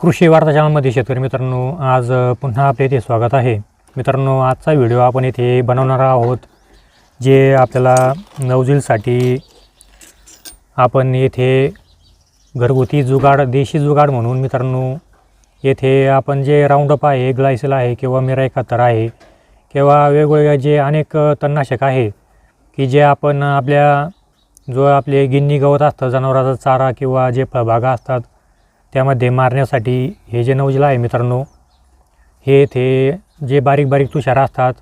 कृषी वार्ता चॅनलमध्ये शेतकरी मित्रांनो आज पुन्हा आपल्या इथे स्वागत आहे. मित्रांनो आजचा व्हिडिओ आपण इथे बनवणार आहोत जे आपल्याला नवजीलसाठी आपण येथे घरगुती जुगाड देशी जुगाड म्हणून मित्रांनो येथे आपण जे राऊंडअप आहे ग्लायसेल आहे किंवा मिरा एकाहत्तर आहे किंवा वेगवेगळे जे अनेक तणनाशक आहे की जे आपण आपल्या जो आपले गिन्नी गवत असतं जनावराचा चारा किंवा जे फळबागा असतात त्यामध्ये मारण्यासाठी हे जे नवजला आहे मित्रांनो हे ते जे बारीक बारीक तुषार असतात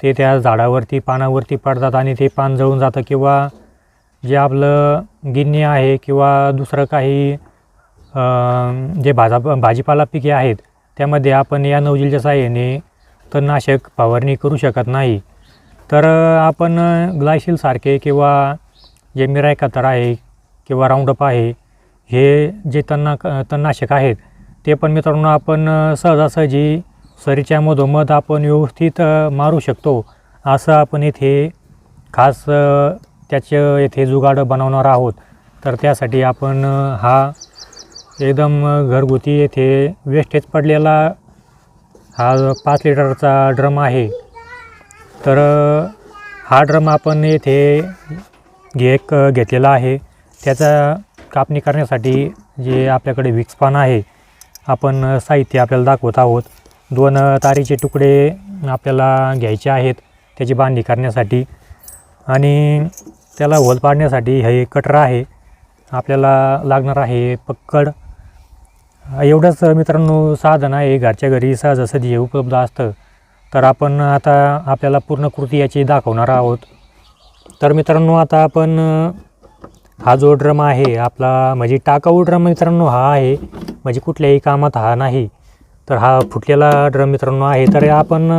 ते त्या झाडावरती पानावरती पडतात आणि ते पान जळून जातं किंवा जे आपलं गिन्नी आहे किंवा दुसरं काही जे भाजा भाजीपाला पिके आहेत त्यामध्ये आपण या नवजीलच्या साह्याने तणनाशक फवारणी करू शकत नाही. तर आपण ग्लायशीलसारखे किंवा जे मिरायकातर आहे किंवा राऊंडअप आहे हे जे तणना तणनाशक आहेत ते पण मित्रांनो आपण सहजासहजी सरीच्या मधोमध आपण व्यवस्थित मारू शकतो. असं आपण इथे खास त्याचं येथे जुगाड बनवणार आहोत. तर त्यासाठी आपण हा एकदम घरगुती येथे वेस्टेज पडलेला हा पाच लिटरचा ड्रम आहे. तर हा ड्रम आपण येथे एक घेतलेला आहे. त्याचा कापणी करण्यासाठी जे आपल्याकडे विक्सपान आहे आपण साहित्य आपल्याला दाखवत आहोत. दोन तारीचे तुकडे आपल्याला घ्यायचे आहेत त्याची बांधणी करण्यासाठी. आणि त्याला होल पाडण्यासाठी हे कटर आहे. आपल्याला लागणार आहे पक्कड. एवढंच मित्रांनो साधन आहे. घरच्या घरी सहजासहजी हे उपलब्ध असतं. तर आपण आता आपल्याला पूर्ण कृती याची दाखवणार आहोत. तर मित्रांनो आता आपण हा जो ड्रम आहे आपला म्हणजे टाकाऊ ड्रम मित्रांनो हा आहे. म्हणजे कुठल्याही कामात हा नाही. तर हा फुटलेला ड्रम मित्रांनो आहे. तर आपण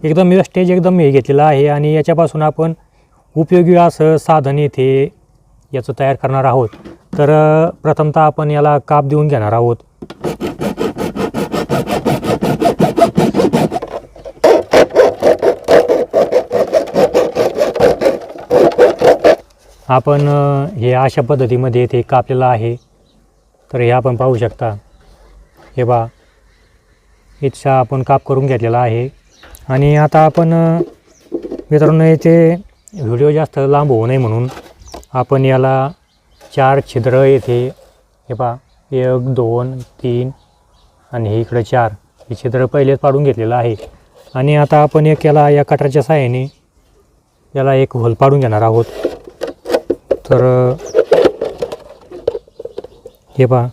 एकदम वेस्टेज एकदम हे घेतलेला आहे आणि याच्यापासून आपण उपयोगी असं साधन येथे याचं तयार करणार आहोत. तर प्रथमतः आपण याला काप देऊन घेणार आहोत. आपण हे अशा पद्धतीमध्ये ते कापलेलं आहे. तर हे आपण पाहू शकता. हे बा इथचा आपण काप करून घेतलेला आहे. आणि आता आपण मित्रांनो याचे व्हिडिओ जास्त लांब होऊ नये म्हणून आपण याला चार छिद्र येथे हे पा एक दोन तीन आणि हे इकडं चार हे छिद्र पहिलेच पाडून घेतलेलं आहे. आणि आता आपण एक याला या कटराच्या सहाय्याने याला एक होल पाडून घेणार आहोत. तर हे पहा.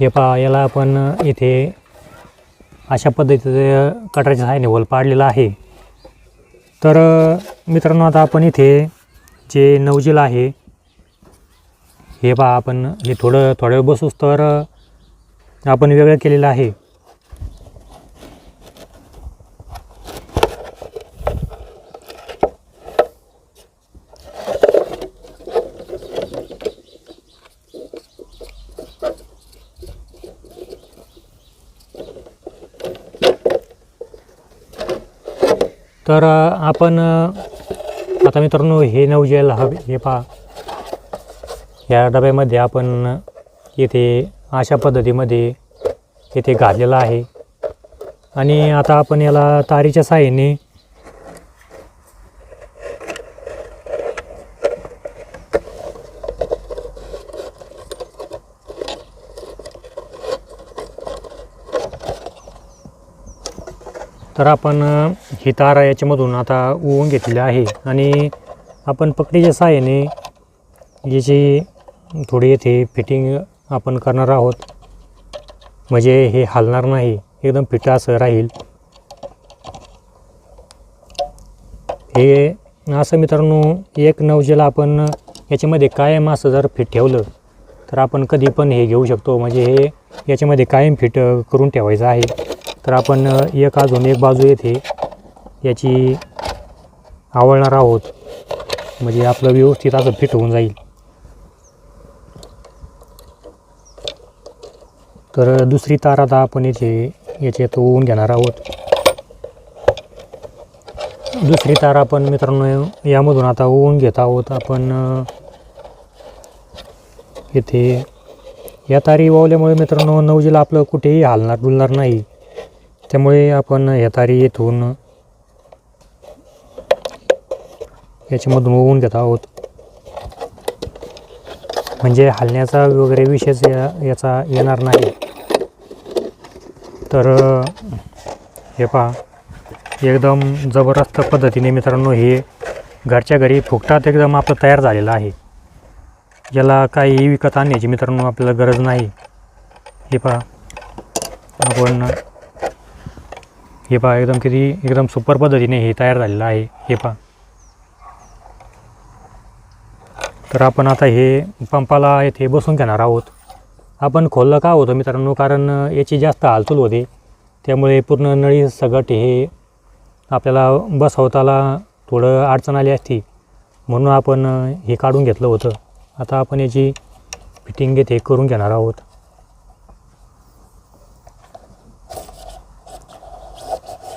हे पहा याला आपण इथे अशा पद्धतीचं कटराच्या सहाय्याने होल पाडलेला आहे. तर मित्रांनो आता आपण इथे जे नवजील आहे हे पहा आपण हे थोडं थोड्या वेळ बसूस तर आपण वेगळं केलेलं आहे. तर आपण आता मित्रांनो हे नवजेल हवे हे पहा. या डब्यामध्ये आपण येथे अशा पद्धतीमध्ये येथे घातलेलं आहे. आणि आता आपण याला तारीच्या साहाय्याने तर आपण ही तारा याच्यामधून आता उवून घेतलेली आहे. आणि आपण पकडीच्या सहाय्याने याची थोडी येथे फिटिंग आपण करणार आहोत म्हणजे हे हलणार नाही एकदम फिट असं राहील. हे असं मित्रांनो एक नवजेला आपण याच्यामध्ये कायम असं जर फिट ठेवलं तर आपण कधी पण हे घेऊ शकतो. म्हणजे हे याच्यामध्ये कायम फिट करून ठेवायचं आहे. तर आपण एक अजून एक बाजू येथे याची आवळणार आहोत. म्हणजे आपलं व्यवस्थित असं फिट होऊन जाईल. तर दुसरी तार आता आपण इथे याचे ओवून घेणार आहोत. दुसरी तार आपण मित्रांनो यामधून आता ओवून घेत आहोत. आपण येथे या तारी वावल्यामुळे मित्रांनो नवजीला आपलं कुठेही हालणार डुलणार नाही. त्यामुळे आपण हेतारी येथून याच्यामधून ओवून घेत आहोत. म्हणजे हलण्याचा वगैरे विषयच या याचा येणार नाही. तर हे पहा एकदम जबरदस्त पद्धतीने मित्रांनो हे घरच्या घरी फुकटात एकदम आपलं तयार झालेलं आहे. याला काही विकत आणण्याची मित्रांनो आपल्याला गरज नाही. हे पहा आपण हे पहा एकदम किती एकदम सुपर पद्धतीने हे तयार झालेलं आहे. हे पहा. तर आपण आता हे पंपाला येथे बसून घेणार आहोत. आपण खोललं का होतं मित्रांनो? कारण याची जास्त हालचाल होते. त्यामुळे पूर्ण नळी सगट हे आपल्याला बसवताला थोडं अडचण आली असती. म्हणून आपण हे काढून घेतलं होतं. आता आपण याची फिटिंग येथे करून घेणार आहोत.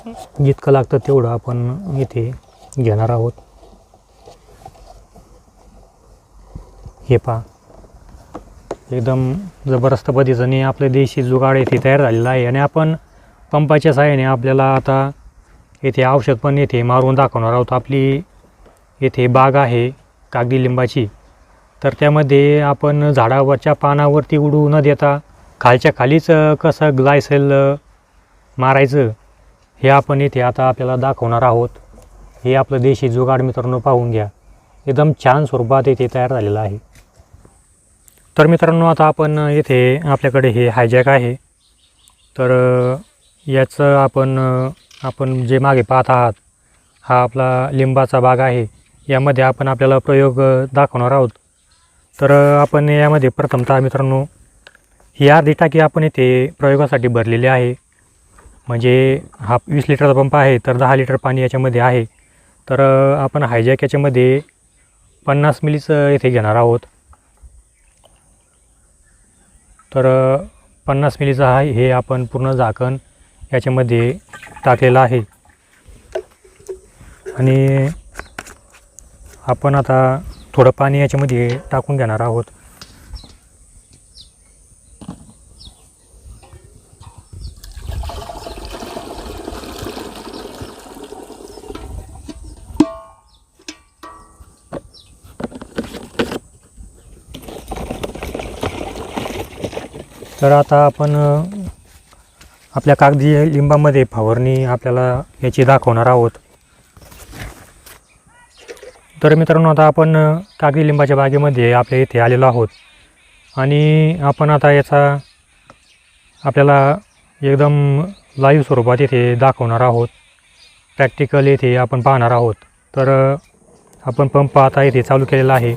जितकं लागतं तेवढं आपण इथे घेणार आहोत. हे पहा. एकदम जबरदस्त पद्धतीने आपले देशी जुगाड येथे तयार झालेला आहे आणि आपण पंपाच्या सहाय्याने आपल्याला आता येथे औषध पण येथे मारून दाखवणार आहोत. आपली येथे बाग आहे कागदी लिंबाची. तर त्यामध्ये आपण झाडावरच्या पानावरती उडू न देता खालच्या खालीच कसं ग्लायसेल मारायचं हे आपण येथे आता आपल्याला दाखवणार आहोत. हे आपलं देशी जुगाड मित्रांनो पाहून घ्या. एकदम छान स्वरूपात येथे तयार झालेलं आहे. तर मित्रांनो आता आपण येथे आपल्याकडे हे हायजॅक आहे. तर याचं आपण आपण जे मागे पाहत आहात हा आपला लिंबाचा बाग आहे. यामध्ये आपण आपल्याला प्रयोग दाखवणार आहोत. तर आपण यामध्ये प्रथमतः मित्रांनो ही अर्धी टाकी आपण इथे प्रयोगासाठी भरलेली आहे. म्हणजे हा वीस लिटरचा पंप आहे तर दहा लिटर पाणी याच्यामध्ये आहे. तर आपण हायजॅक याच्यामध्ये पन्नास मिलीचं येथे घेणार आहोत. तर पन्नास मिलीचं हा हे आपण पूर्ण झाकण याच्यामध्ये टाकलेलं आहे. आणि आपण आता थोडं पाणी याच्यामध्ये टाकून घेणार आहोत. तर आता आपण आपल्या कागदी लिंबामध्ये फवारणी आपल्याला याची दाखवणार आहोत. तर मित्रांनो आता आपण कागदी लिंबाच्या बागेमध्ये आपल्या इथे आलेलो आहोत. आणि आपण आता याचा आपल्याला एकदम लाईव्ह स्वरूपात येथे दाखवणार आहोत. प्रॅक्टिकल येथे आपण पाहणार आहोत. तर आपण पंप आता इथे चालू केलेला आहे.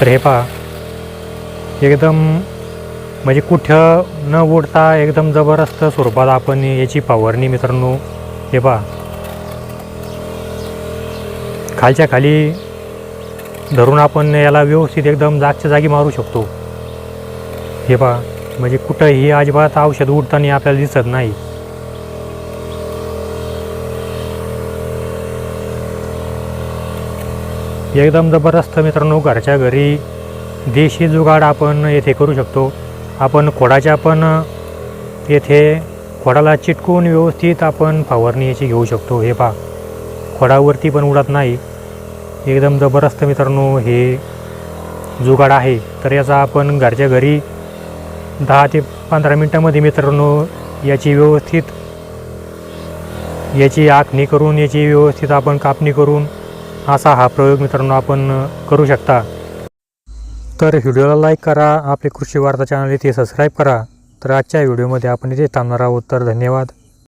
तर हे पहा एकदम म्हणजे कुठं न उडता एकदम जबरदस्त स्वरूपात आपण याची फवारणी मित्रांनो हे पहा. खालच्या खाली धरून आपण याला व्यवस्थित एकदम जागच्या जागी मारू शकतो. हे पहा म्हणजे कुठंही अजिबात औषध उडताना आपल्याला दिसत नाही. एकदम जबरदस्त मित्रांनो घरच्या घरी देशी जुगाड आपण येथे करू शकतो. आपण खोडाच्या पण येथे खोडाला चिटकून व्यवस्थित आपण फवारणी याची घेऊ शकतो. हे पहा खोडावरती पण उडत नाही. एकदम जबरदस्त मित्रांनो हे जुगाड आहे. तर याचा आपण घरच्या घरी दहा ते पंधरा मिनटामध्ये मित्रांनो याची व्यवस्थित याची आखणी करून याची व्यवस्थित आपण कापणी करून असा हा प्रयोग मित्रांनो आपण करू शकता. तर व्हिडिओला लाईक करा आपले कृषी वार्ता चॅनल इथे सबस्क्राईब करा. तर आजच्या व्हिडिओमध्ये आपण इथे थांबणार आहोत. तर धन्यवाद.